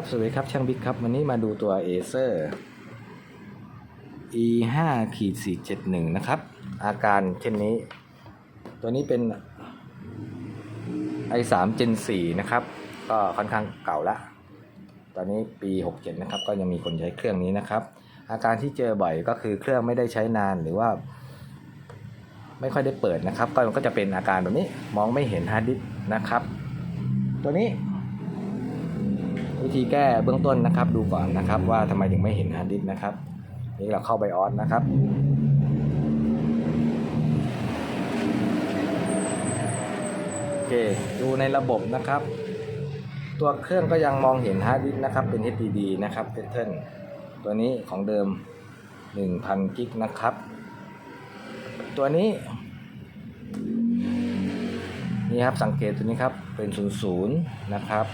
ครับสวัสดีครับช่างบิ๊กครับ วันนี้มาดูตัว Acer e 5ขีด471นะครับ อาการเช่นนี้ ตัวนี้เป็น i 3 Gen 4นะครับ ก็ค่อนข้างเก่าละ ตอนนี้ปี67นะครับ ก็ยังมีคนใช้เครื่องนี้นะครับ อาการที่เจอบ่อยก็คือเครื่องไม่ได้ใช้นานหรือว่า ไม่ค่อยได้เปิดนะครับ ก็มันก็จะเป็นอาการแบบนี้มองไม่เห็นฮาร์ดดิสก์นะครับ ตัวนี้ วิธีแก้เบื้องต้นนะครับ ดูก่อนนะครับ ว่าทำไมถึงไม่เห็นฮาร์ดดิสก์นะครับ นี่เราเข้าไบออสนะครับโอเคดูในระบบนะครับ ตัวเครื่องก็ยังมองเห็นฮาร์ดดิสก์นะครับ เป็น HDD นะครับ p a t t e r n ตัวนี้ของเดิม 1,000กิกนะครับ ตัวนี้นี่ครับสังเกตตัวนี้ครับเป็น 00 นะครับ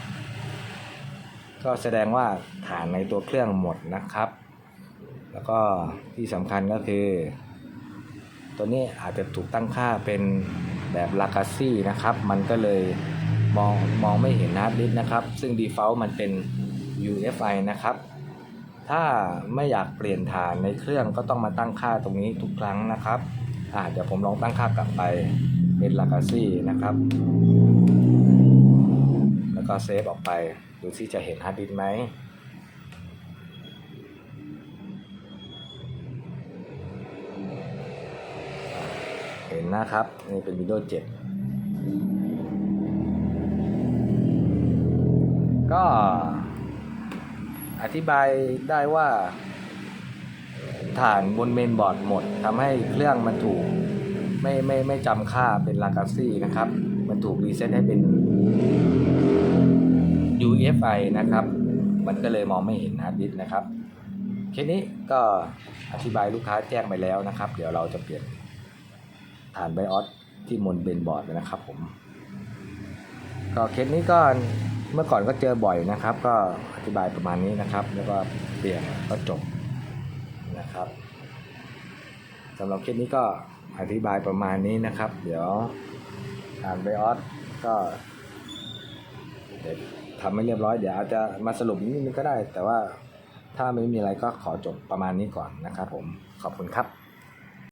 ก็แสดงว่าฐานในตัวเครื่องหมดนะครับ แล้วก็ที่สำคัญก็คือ ตัวนี้อาจจะถูกตั้งค่าเป็นแบบลากาซี่นะครับ มันก็เลยมองมองไม่เห็นฮาร์ดดิสนะครับ ซึ่ง default มันเป็น UFI นะครับ ถ้าไม่อยากเปลี่ยนฐานในเครื่องก็ต้องมาตั้งค่าตรงนี้ทุกครั้งนะครับอาเดี๋ยวผมลองตั้งค่ากลับไปเป็นลากาซี่นะครับ แล้วก็เซฟออกไป ดูซิจะเห็นฮาร์ดดิสไหมเห็นนะครับ นี่เป็น Windows 7 ก็อธิบายได้ว่าฐานบนเมนบอร์ดหมดทำให้เครื่องมันถูกไม่ไม่ไม่จำค่าเป็นลากาซี่นะครับ มันถูกรีเซ็ตให้เป็น UFI นะครับ มันก็เลยมองไม่เห็นฮาร์ดดิสก์นะครับเคสนี้ก็อธิบายลูกค้าแจ้งไปแล้วนะครับ เดี๋ยวเราจะเปลี่ยนฐานไบออสที่บนเบนบอร์ดนะครับผม ก็เคสนี้ก็เมื่อก่อนก็เจอบ่อยนะครับ ก็อธิบายประมาณนี้นะครับ แล้วก็เปลี่ยนก็จบนะครับสำหรับเคสนี้ก็อธิบายประมาณนี้นะครับ เดี๋ยวฐานไบออสก็เดี๋ยว ทำไม่เรียบร้อยเดี๋ยวอาจจะมาสรุปนิดนึงก็ได้ แต่ว่าถ้าไม่มีอะไรก็ขอจบประมาณนี้ก่อนนะครับผมขอบคุณครับ